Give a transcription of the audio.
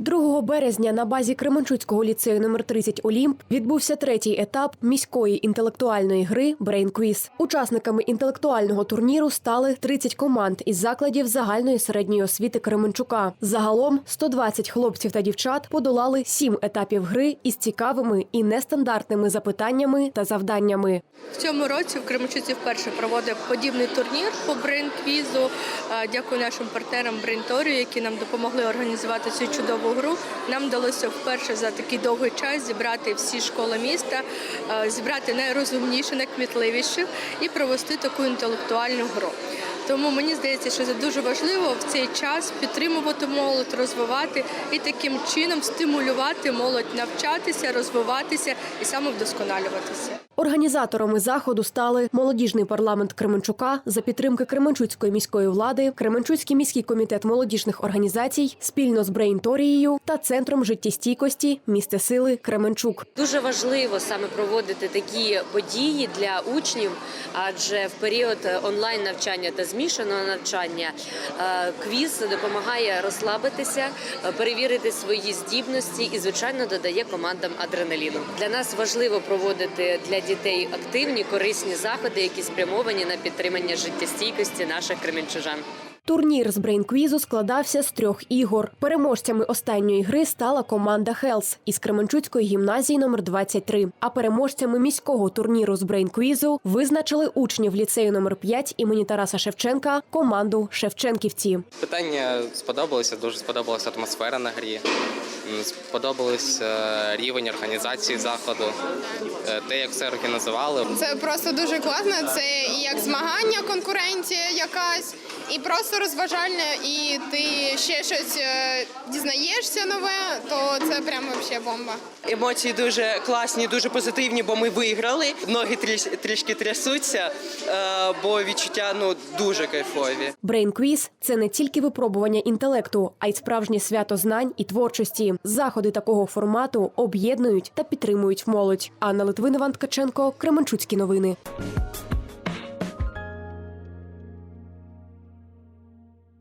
2 березня на базі Кременчуцького ліцею номер 30 Олімп відбувся третій етап міської інтелектуальної гри Quiz. Учасниками інтелектуального турніру стали 30 команд із закладів загальної середньої освіти Кременчука. Загалом 120 хлопців та дівчат подолали сім етапів гри із цікавими і нестандартними запитаннями та завданнями. В цьому році в Кременчуці вперше проводив подібний турнір по брейн-квізу. Е, Дякую нашим партнерам Брейнторію, які нам допомогли організувати цю чудову гру. Нам вдалося вперше за такий довгий час зібрати всі школи міста, е, зібрати найрозумніші, найкмітливіші і провести таку інтелектуальну гру. Тому мені здається, що це дуже важливо в цей час підтримувати молодь, розвивати і таким чином стимулювати молодь навчатися, розвиватися і самовдосконалюватися. Організаторами заходу стали молодіжний парламент Кременчука за підтримки Кременчуцької міської влади, Кременчуцький міський комітет молодіжних організацій спільно з Брейнторією та центром життєстійкості місце сили Кременчук. Дуже важливо саме проводити такі події для учнів, адже в період онлайн навчання та змішаного навчання е, квіз допомагає розслабитися, е, перевірити свої здібності і, звичайно, додає командам адреналіну. Для нас важливо проводити для дітей активні корисні заходи, які спрямовані на підтримання життєстійкості наших кременчужан. Турнір з брейнквізу складався з трьох ігор. Переможцями останньої гри стала команда Хелс із Кременчуцької гімназії номер 23 А переможцями міського турніру з брейнквізу визначили учнів ліцею номер 5 імені Тараса Шевченка команду Шевченківці. Питання сподобалося, дуже сподобалася атмосфера на грі. Сподобалось е, рівень організації заходу, е, те, як все організували. Це просто дуже класно. Це і як змагання, конкуренція якась, і просто розважальне, і ти ще щось е, дізнаєшся нове, то це прямо взагалі бомба. Емоції дуже класні, дуже позитивні, бо ми виграли. Ноги тріш, трішки трясуться, е, бо відчуття ну дуже кайфові. Брейнквіз це не тільки випробування інтелекту, а й справжнє свято знань і творчості. Заходи такого формату об'єднують та підтримують молодь. Анна Литвинова, Ткаченко, Кременчуцькі новини.